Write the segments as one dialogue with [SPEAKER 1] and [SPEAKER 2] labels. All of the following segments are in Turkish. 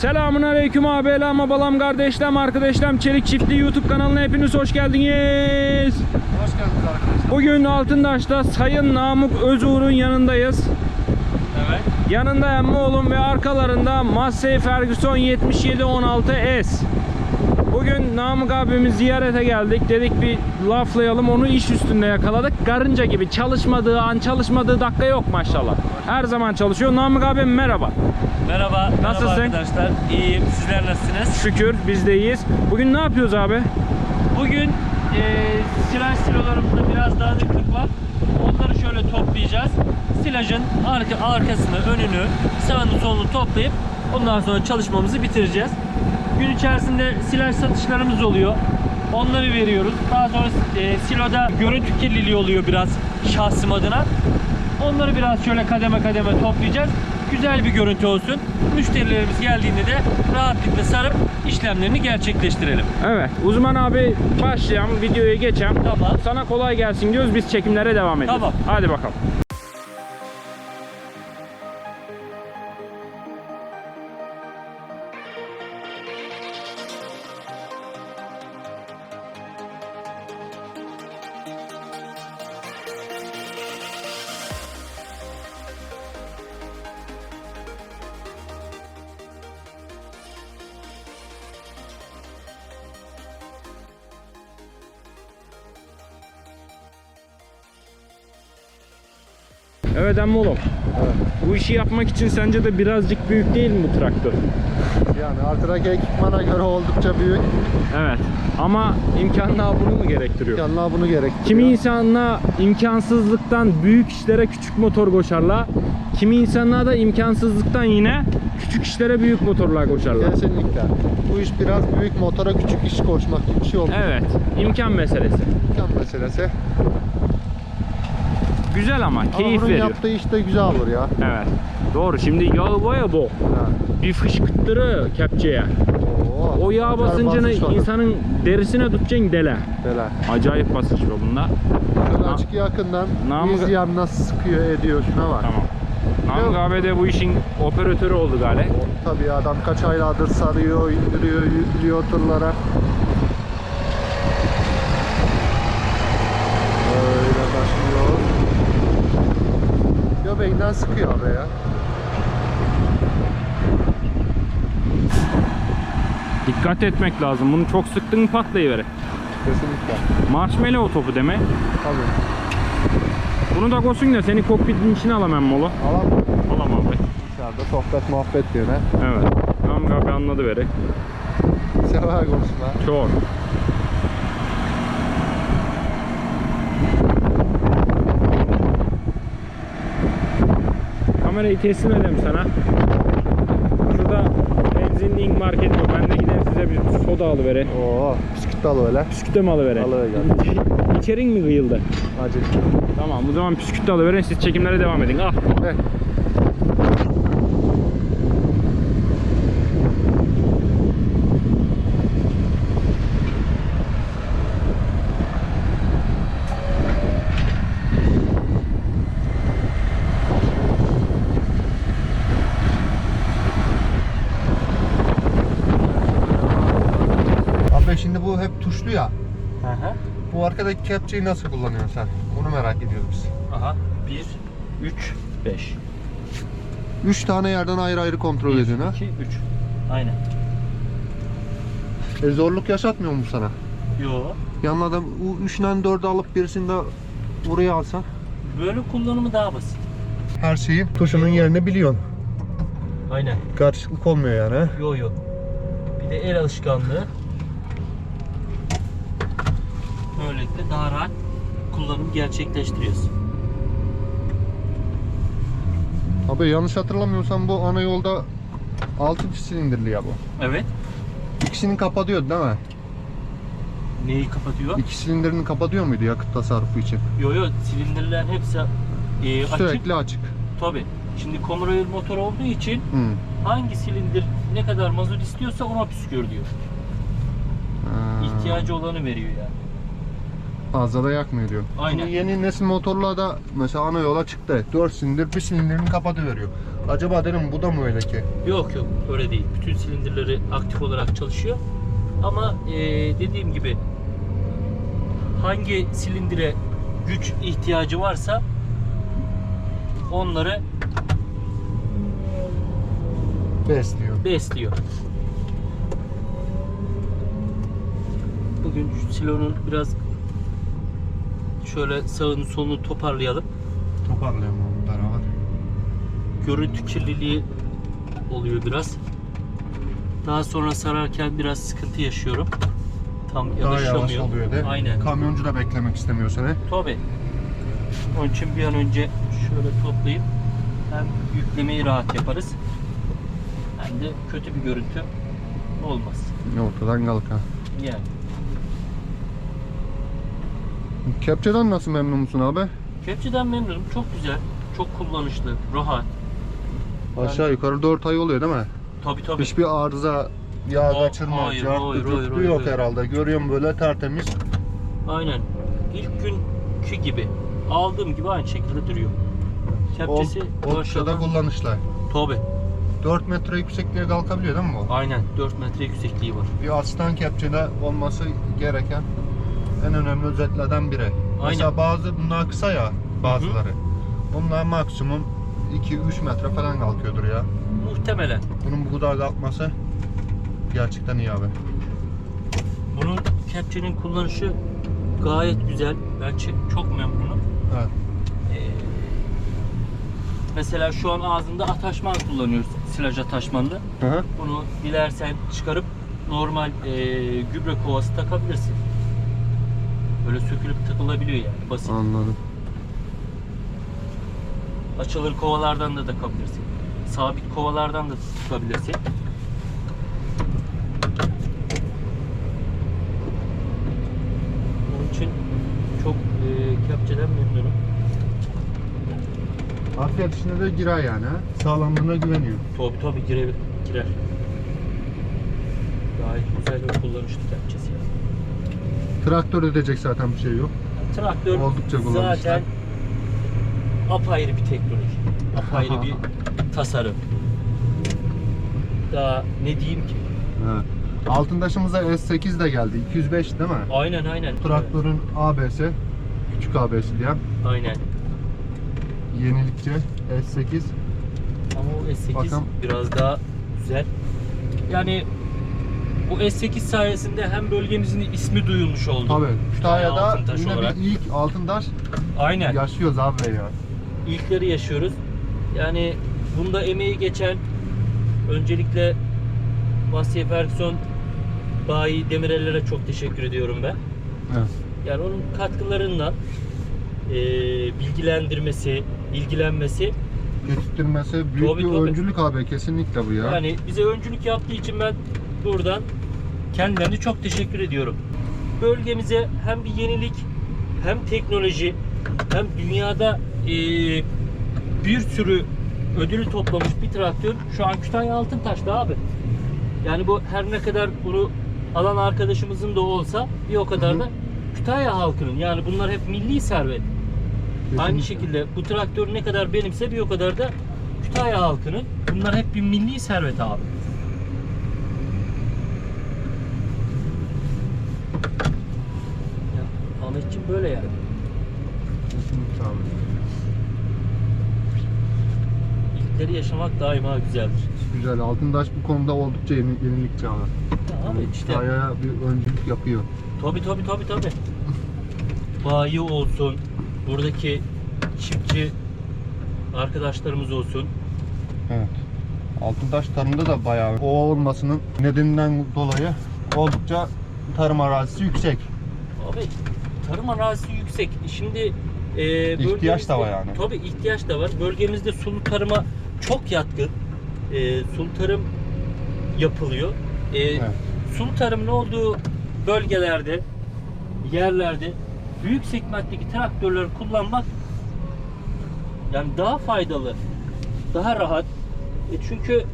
[SPEAKER 1] Selamun aleyküm abilerim, abalam, kardeşlerim, arkadaşlarım. Çelik Çiftliği YouTube kanalına hepiniz hoş geldiniz.
[SPEAKER 2] Hoş geldiniz arkadaşlar.
[SPEAKER 1] Bugün Altındaş'ta Sayın Namık Özuğur'un yanındayız.
[SPEAKER 2] Evet.
[SPEAKER 1] Yanında emmi ve arkalarında Massey Ferguson 7716S. Bugün Namık abimiz ziyarete geldik. Dedik bir laflayalım onu iş üstünde yakaladık. Karınca gibi çalışmadığı an çalışmadığı dakika yok maşallah. Her zaman çalışıyor. Namık abim merhaba.
[SPEAKER 3] Merhaba,
[SPEAKER 1] Nasılsın?
[SPEAKER 3] merhaba arkadaşlar. İyiyim. Sizler nasılsınız?
[SPEAKER 1] Şükür biz de iyiyiz. Bugün ne yapıyoruz abi?
[SPEAKER 3] Bugün e, silaj silolarımızda biraz dağınıklık var. Onları şöyle toplayacağız. Silajın arka, arkasını, önünü, sağını, solunu toplayıp ondan sonra çalışmamızı bitireceğiz. Gün içerisinde silaj satışlarımız oluyor. Onları veriyoruz. Daha sonra e, siloda görüntü kirliliği oluyor biraz şahsım adına. Onları biraz şöyle kademe kademe toplayacağız. Güzel bir görüntü olsun. Müşterilerimiz geldiğinde de rahatlıkla sarıp işlemlerini gerçekleştirelim.
[SPEAKER 1] Evet uzman abi başlayalım videoya geçelim.
[SPEAKER 3] Tamam.
[SPEAKER 1] Sana kolay gelsin diyoruz biz çekimlere devam ediyoruz.
[SPEAKER 3] Tamam.
[SPEAKER 1] Hadi bakalım. Evet emmi oğlum. Bu işi yapmak için sence de birazcık büyük değil mi bu traktör?
[SPEAKER 2] Yani arkadaki ekipmana göre oldukça büyük.
[SPEAKER 1] Evet. Ama imkanlar bunu mu gerektiriyor?
[SPEAKER 2] Yanına bunu gerektiriyor.
[SPEAKER 1] Kimi insanlar imkansızlıktan büyük işlere küçük motor koşarlar. Kimi insanlar da imkansızlıktan yine küçük işlere büyük motorlar koşarlar.
[SPEAKER 2] Kesinlikle. Bu iş biraz büyük motora küçük iş koşmak gibi bir şey oldu.
[SPEAKER 1] Evet. imkan meselesi.
[SPEAKER 2] İmkan meselesi.
[SPEAKER 1] Güzel ama
[SPEAKER 2] Ama
[SPEAKER 1] keyif
[SPEAKER 2] bunun
[SPEAKER 1] veriyor.
[SPEAKER 2] yaptığı iş de güzel olur ya.
[SPEAKER 1] Evet. Doğru. Şimdi yağ var ya bu.
[SPEAKER 2] Ha.
[SPEAKER 1] Bir fışkırttırı kepçeye.
[SPEAKER 2] Oo,
[SPEAKER 1] O yağ basıncını insanın derisine tutacaksın dele.
[SPEAKER 2] Böyle.
[SPEAKER 1] Acayip basınç var bunda.
[SPEAKER 2] Şöyle
[SPEAKER 1] Na-
[SPEAKER 2] açık yakından
[SPEAKER 1] Namı-
[SPEAKER 2] izleyen nasıl sıkıyor ediyor şuna bak.
[SPEAKER 1] Tamam. Namık abi de bu işin operatörü oldu galiba.
[SPEAKER 2] Tabii adam kaç aylardır sarıyor, indiriyor, yüklüyor tırlara. Öyle başlıyor. Göbeğinden sıkıyor abi ya.
[SPEAKER 1] Dikkat etmek lazım. Bunu çok sıktın mı patlayıverir.
[SPEAKER 2] Kesinlikle.
[SPEAKER 1] Marshmallow topu deme.
[SPEAKER 2] Tabii.
[SPEAKER 1] Bunu da koysun da seni kokpitin içine alamam molu.
[SPEAKER 2] Alan
[SPEAKER 1] Alamam abi.
[SPEAKER 2] dışarıda sohbet muhabbet diyor ne?
[SPEAKER 1] Evet. Namık abi anladı veri.
[SPEAKER 2] Sever konuşma.
[SPEAKER 1] Çok. Kamerayı teslim edeyim sana. Şurada benzinliğin market var. Ben de gideyim size bir soda alıvere.
[SPEAKER 2] Oo, bisküvit al öyle.
[SPEAKER 1] Püsküt de mi alıvere?
[SPEAKER 2] Alıver
[SPEAKER 1] İçerin mi kıyıldı?
[SPEAKER 2] Acil.
[SPEAKER 1] Tamam o zaman püsküt de alıverin siz çekimlere devam edin. Ah.
[SPEAKER 2] Heh. Abi şimdi bu hep tuşlu ya. Bu arkadaki kepçeyi nasıl kullanıyorsun sen? Bunu merak ediyoruz biz.
[SPEAKER 3] Aha. 1, 3, 5.
[SPEAKER 2] 3 tane yerden ayrı ayrı kontrol ediyorsun ha.
[SPEAKER 3] 2, 3. Aynen.
[SPEAKER 2] E zorluk yaşatmıyor mu sana?
[SPEAKER 3] Yo.
[SPEAKER 2] Yanına da bu 3'den 4'ü alıp birisini de buraya alsan.
[SPEAKER 3] Böyle kullanımı daha basit.
[SPEAKER 2] Her şeyi tuşunun yerini biliyorsun.
[SPEAKER 3] Aynen.
[SPEAKER 2] Karışıklık olmuyor yani ha.
[SPEAKER 3] Yo yo. Bir de el alışkanlığı. Böylelikle daha rahat kullanım gerçekleştiriyorsun.
[SPEAKER 2] Abi yanlış hatırlamıyorsam bu ana yolda 6 silindirli ya bu.
[SPEAKER 3] Evet.
[SPEAKER 2] İkisini kapatıyordu değil mi?
[SPEAKER 3] Neyi kapatıyor?
[SPEAKER 2] İki silindirini kapatıyor muydu yakıt tasarrufu için?
[SPEAKER 3] Yo yo silindirlerin hepsi e, açık.
[SPEAKER 2] Sürekli açık.
[SPEAKER 3] Tabi. Şimdi Comroyal motor olduğu için
[SPEAKER 2] Hı.
[SPEAKER 3] hangi silindir ne kadar mazot istiyorsa ona püskür diyor.
[SPEAKER 2] Ha.
[SPEAKER 3] İhtiyacı olanı veriyor yani.
[SPEAKER 2] Fazla da yakmıyor diyor.
[SPEAKER 3] Aynen.
[SPEAKER 2] Şimdi yeni nesil motorlarda mesela ana yola çıktı. 4 silindir bir silindirini kapatıveriyor. Acaba dedim bu da mı öyle ki?
[SPEAKER 3] Yok yok öyle değil. Bütün silindirleri aktif olarak çalışıyor. Ama eee, dediğim gibi hangi silindire güç ihtiyacı varsa onları
[SPEAKER 2] Besliyor.
[SPEAKER 3] besliyor. Bugün silonun biraz şöyle sağını solunu toparlayalım.
[SPEAKER 2] Toparlayalım onu beraber.
[SPEAKER 3] Görüntü kirliliği oluyor biraz. Daha sonra sararken biraz sıkıntı yaşıyorum. Tam
[SPEAKER 2] Daha yavaş
[SPEAKER 3] yanaşamıyor.
[SPEAKER 2] oluyor de.
[SPEAKER 3] Aynen.
[SPEAKER 2] Kamyoncu da beklemek istemiyor seni.
[SPEAKER 3] Tabi. Onun için bir an önce şöyle toplayıp hem yüklemeyi rahat yaparız hem de kötü bir görüntü olmaz.
[SPEAKER 2] Ortadan kalk ha.
[SPEAKER 3] Yani.
[SPEAKER 2] Kepçeden nasıl memnun musun abi?
[SPEAKER 3] Kepçeden memnunum. Çok güzel. Çok kullanışlı. Rahat.
[SPEAKER 2] Aşağı yukarı 4 ay oluyor değil mi?
[SPEAKER 3] Tabi tabi.
[SPEAKER 2] Hiçbir arıza, yağ
[SPEAKER 3] Aa,
[SPEAKER 2] kaçırma,
[SPEAKER 3] hayır, hayır, hayır, hayır,
[SPEAKER 2] yok
[SPEAKER 3] hayır.
[SPEAKER 2] herhalde. Görüyorum böyle tertemiz.
[SPEAKER 3] Aynen. İlk günkü gibi. Aldığım gibi aynı şekilde duruyor. Kepçesi
[SPEAKER 2] Ol- Oldukça da
[SPEAKER 3] maşallah.
[SPEAKER 2] kullanışlı.
[SPEAKER 3] Tabi.
[SPEAKER 2] 4 metre yüksekliğe kalkabiliyor değil mi bu?
[SPEAKER 3] Aynen. 4 metre yüksekliği var.
[SPEAKER 2] Bir asistan kepçede olması gereken en önemli özelliklerden biri. Mesela bazı bunlar kısa ya bazıları. Bunlar maksimum 2-3 metre falan kalkıyordur ya.
[SPEAKER 3] Muhtemelen.
[SPEAKER 2] Bunun bu kadar kalkması gerçekten iyi abi.
[SPEAKER 3] Bunun kepçenin kullanışı gayet güzel. Ben çok memnunum.
[SPEAKER 2] Evet.
[SPEAKER 3] Ee, mesela şu an ağzında ataşman kullanıyoruz. Silaj ataşmanlı.
[SPEAKER 2] Hı hı.
[SPEAKER 3] Bunu dilersen çıkarıp normal e, gübre kovası takabilirsin. Böyle sökülüp takılabiliyor yani basit.
[SPEAKER 2] Anladım.
[SPEAKER 3] Açılır kovalardan da takabilirsin. Sabit kovalardan da tutabilirsin. Onun için çok e, kepçeden memnunum.
[SPEAKER 2] Afiyet içine de girer yani ha. Sağlamlığına güveniyor.
[SPEAKER 3] Tabi tabi girer. girer. Gayet güzel ve kullanışlı kepçesi. yani.
[SPEAKER 2] Traktör edecek zaten bir şey yok.
[SPEAKER 3] Traktör
[SPEAKER 2] Oldukça
[SPEAKER 3] zaten apayrı bir teknoloji. Apayrı bir tasarım. Daha ne diyeyim ki?
[SPEAKER 2] Evet. Altındaşımıza S8 de geldi. 205 değil mi?
[SPEAKER 3] Aynen aynen.
[SPEAKER 2] Traktörün ABS, küçük ABS diyen
[SPEAKER 3] Aynen.
[SPEAKER 2] yenilikçi S8.
[SPEAKER 3] Ama o S8
[SPEAKER 2] Bakalım.
[SPEAKER 3] biraz daha güzel. Yani bu S8 sayesinde hem bölgemizin ismi duyulmuş oldu.
[SPEAKER 2] Tabii. Kütahya'da
[SPEAKER 3] Altıntaş
[SPEAKER 2] yine
[SPEAKER 3] olarak.
[SPEAKER 2] bir ilk Altındaş
[SPEAKER 3] Aynen.
[SPEAKER 2] yaşıyoruz abi ya.
[SPEAKER 3] İlkleri yaşıyoruz. Yani bunda emeği geçen öncelikle Vasfiye Ferguson Bayi Demirel'lere çok teşekkür ediyorum ben.
[SPEAKER 2] Evet.
[SPEAKER 3] Yani onun katkılarından eee, bilgilendirmesi, ilgilenmesi
[SPEAKER 2] Getirtmesi büyük
[SPEAKER 3] Tabii,
[SPEAKER 2] bir
[SPEAKER 3] tabii.
[SPEAKER 2] öncülük abi kesinlikle bu ya.
[SPEAKER 3] yani bize öncülük yaptığı için ben buradan kendilerine çok teşekkür ediyorum. Bölgemize hem bir yenilik hem teknoloji hem dünyada eee, bir sürü ödülü toplamış bir traktör şu an Kütahya Altıntaş'ta abi. Yani bu her ne kadar bunu alan arkadaşımızın da olsa bir o kadar da Kütahya halkının yani bunlar hep milli servet. Aynı
[SPEAKER 2] Kesinlikle.
[SPEAKER 3] şekilde bu traktör ne kadar benimse bir o kadar da Kütahya halkının. Bunlar hep bir milli servet abi. Ya Ahmetciğim böyle yani.
[SPEAKER 2] Kesinlikle abi.
[SPEAKER 3] İlkleri yaşamak daima güzeldir.
[SPEAKER 2] Güzel. Altındaş bu konuda oldukça yeni, yenilikçi abi.
[SPEAKER 3] Ya abi işte
[SPEAKER 2] Kütahya'ya bir öncülük yapıyor.
[SPEAKER 3] tabi tabi tabi tabi. Bayi olsun, buradaki çiftçi arkadaşlarımız olsun.
[SPEAKER 2] Evet. Altıntaş tarımda da bayağı o olmasının nedeninden dolayı oldukça tarım arazisi yüksek.
[SPEAKER 3] Abi tarım arazisi yüksek. Şimdi e,
[SPEAKER 2] İhtiyaç da var yani.
[SPEAKER 3] Tabii ihtiyaç da var. Bölgemizde sulu tarıma çok yatkın. E, sulu tarım yapılıyor. E,
[SPEAKER 2] Evet.
[SPEAKER 3] Sulu tarımın olduğu bölgelerde, yerlerde büyük segmentteki traktörleri kullanmak yani daha faydalı, daha rahat. E çünkü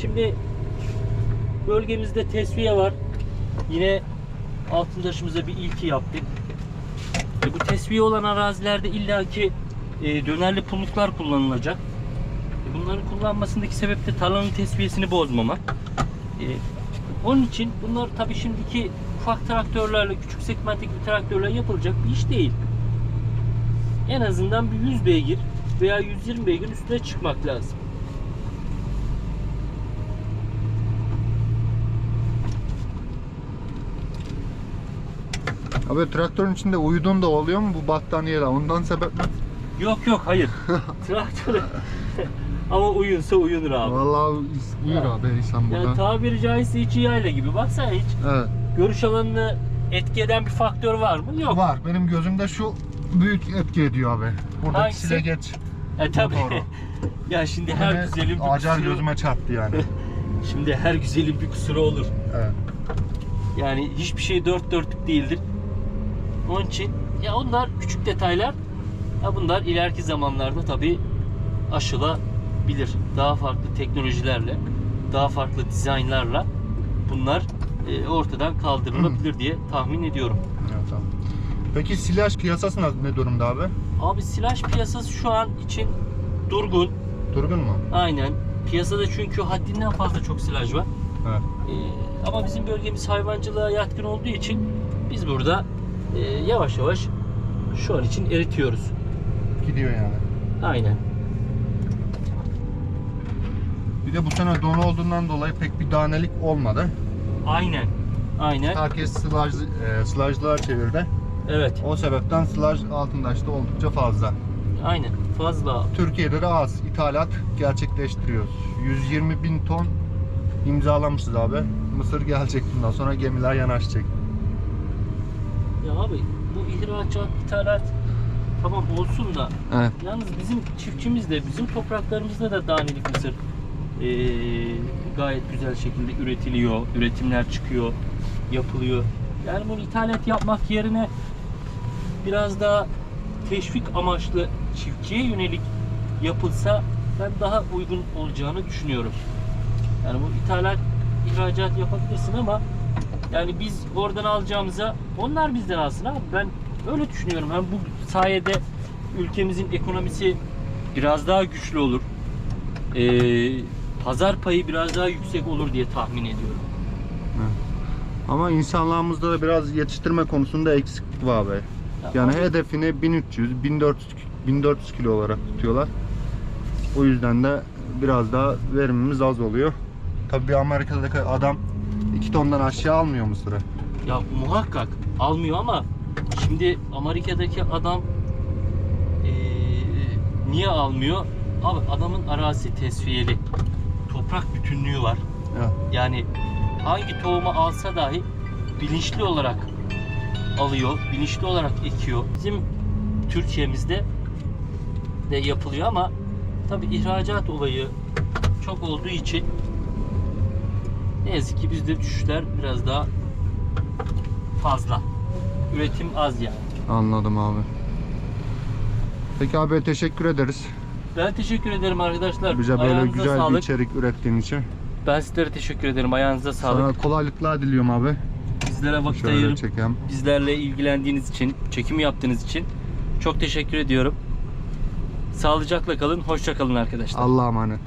[SPEAKER 3] şimdi bölgemizde tesviye var. Yine altındaşımıza bir ilki yaptık. E, bu tesviye olan arazilerde illaki e, dönerli pulluklar kullanılacak. E, bunların kullanmasındaki sebep de tarlanın tesviyesini bozmamak. E, onun için bunlar tabii şimdiki ufak traktörlerle, küçük segmentteki traktörlerle yapılacak bir iş değil. En azından bir 100 beygir veya 120 beygir üstüne çıkmak lazım.
[SPEAKER 2] Abi traktörün içinde uyuduğun da oluyor mu bu battaniyeler? Ondan sebep mi?
[SPEAKER 3] Yok yok hayır. Traktör ama uyunsa uyunur abi.
[SPEAKER 2] Vallahi uyur abi insan burada.
[SPEAKER 3] Yani tabiri caizse içi yayla gibi. Baksana hiç
[SPEAKER 2] evet.
[SPEAKER 3] görüş alanını etki eden bir faktör var mı? Yok.
[SPEAKER 2] Var. Benim gözümde şu büyük etki ediyor abi. Buradaki
[SPEAKER 3] Hangisi?
[SPEAKER 2] silegeç.
[SPEAKER 3] E tabii.
[SPEAKER 2] Doğru.
[SPEAKER 3] ya şimdi her
[SPEAKER 2] Beni
[SPEAKER 3] güzelin bir
[SPEAKER 2] Acar
[SPEAKER 3] kusuru,
[SPEAKER 2] gözüme çarptı yani.
[SPEAKER 3] şimdi her güzelin bir kusuru olur.
[SPEAKER 2] evet.
[SPEAKER 3] Yani hiçbir şey dört dörtlük değildir. Onun için ya onlar küçük detaylar. Ya bunlar ileriki zamanlarda tabii aşılabilir. Daha farklı teknolojilerle, daha farklı dizaynlarla bunlar e, ortadan kaldırılabilir diye tahmin ediyorum.
[SPEAKER 2] evet abi. Peki silaj piyasası nasıl- ne durumda abi?
[SPEAKER 3] Abi silaj piyasası şu an için durgun.
[SPEAKER 2] Durgun mu?
[SPEAKER 3] Aynen. Piyasada çünkü haddinden fazla çok silaj var.
[SPEAKER 2] Evet.
[SPEAKER 3] Ee, ama bizim bölgemiz hayvancılığa yatkın olduğu için biz burada e, yavaş yavaş şu an için eritiyoruz.
[SPEAKER 2] Gidiyor yani.
[SPEAKER 3] Aynen.
[SPEAKER 2] Bir de bu sene don olduğundan dolayı pek bir danelik olmadı.
[SPEAKER 3] Aynen. Aynen.
[SPEAKER 2] Herkes sılaj, e, çevirdi.
[SPEAKER 3] Evet.
[SPEAKER 2] O sebepten sılaj altındaşta oldukça fazla.
[SPEAKER 3] Aynen. Fazla.
[SPEAKER 2] Türkiye'de de az ithalat gerçekleştiriyoruz. 120 bin ton imzalamışız abi. Mısır gelecek bundan sonra gemiler yanaşacak.
[SPEAKER 3] Ya abi bu ihracat, ithalat tamam olsun da
[SPEAKER 2] Evet.
[SPEAKER 3] yalnız bizim çiftçimiz de bizim topraklarımızda da danilik mısır ee, gayet güzel şekilde üretiliyor. Üretimler çıkıyor, yapılıyor. Yani bunu ithalat yapmak yerine biraz daha teşvik amaçlı çiftçiye yönelik yapılsa ben daha uygun olacağını düşünüyorum. Yani bu ithalat, ihracat yapabilirsin ama yani biz oradan alacağımıza onlar bizden alsın abi. Ben öyle düşünüyorum. Hem bu sayede ülkemizin ekonomisi biraz daha güçlü olur. Ee, pazar payı biraz daha yüksek olur diye tahmin ediyorum.
[SPEAKER 2] Ama insanlığımızda da biraz yetiştirme konusunda eksiklik var be. Yani hedefini 1300, 1400, 1400 kilo olarak tutuyorlar. O yüzden de biraz daha verimimiz az oluyor. Tabii Amerika'daki adam 2 tondan aşağı almıyor mısırı.
[SPEAKER 3] Ya muhakkak almıyor ama şimdi Amerika'daki adam eee, niye almıyor? Abi adamın arazisi tesviyeli. Toprak bütünlüğü var.
[SPEAKER 2] Evet.
[SPEAKER 3] Yani hangi tohumu alsa dahi bilinçli olarak alıyor, bilinçli olarak ekiyor. Bizim Türkiye'mizde de yapılıyor ama tabi ihracat olayı çok olduğu için ne yazık ki bizde düşüşler biraz daha fazla. Üretim az yani.
[SPEAKER 2] Anladım abi. Peki abi teşekkür ederiz.
[SPEAKER 3] Ben teşekkür ederim arkadaşlar.
[SPEAKER 2] Bize böyle
[SPEAKER 3] Ayağınıza
[SPEAKER 2] güzel bir
[SPEAKER 3] sağlık.
[SPEAKER 2] içerik ürettiğin için.
[SPEAKER 3] Ben sizlere teşekkür ederim. Ayağınıza sağlık.
[SPEAKER 2] Sana kolaylıklar diliyorum abi.
[SPEAKER 3] Bizlere vakit
[SPEAKER 2] Şöyle
[SPEAKER 3] ayırıp bizlerle ilgilendiğiniz için, çekim yaptığınız için çok teşekkür ediyorum. Sağlıcakla kalın, hoşça kalın arkadaşlar.
[SPEAKER 2] Allah'a emanet.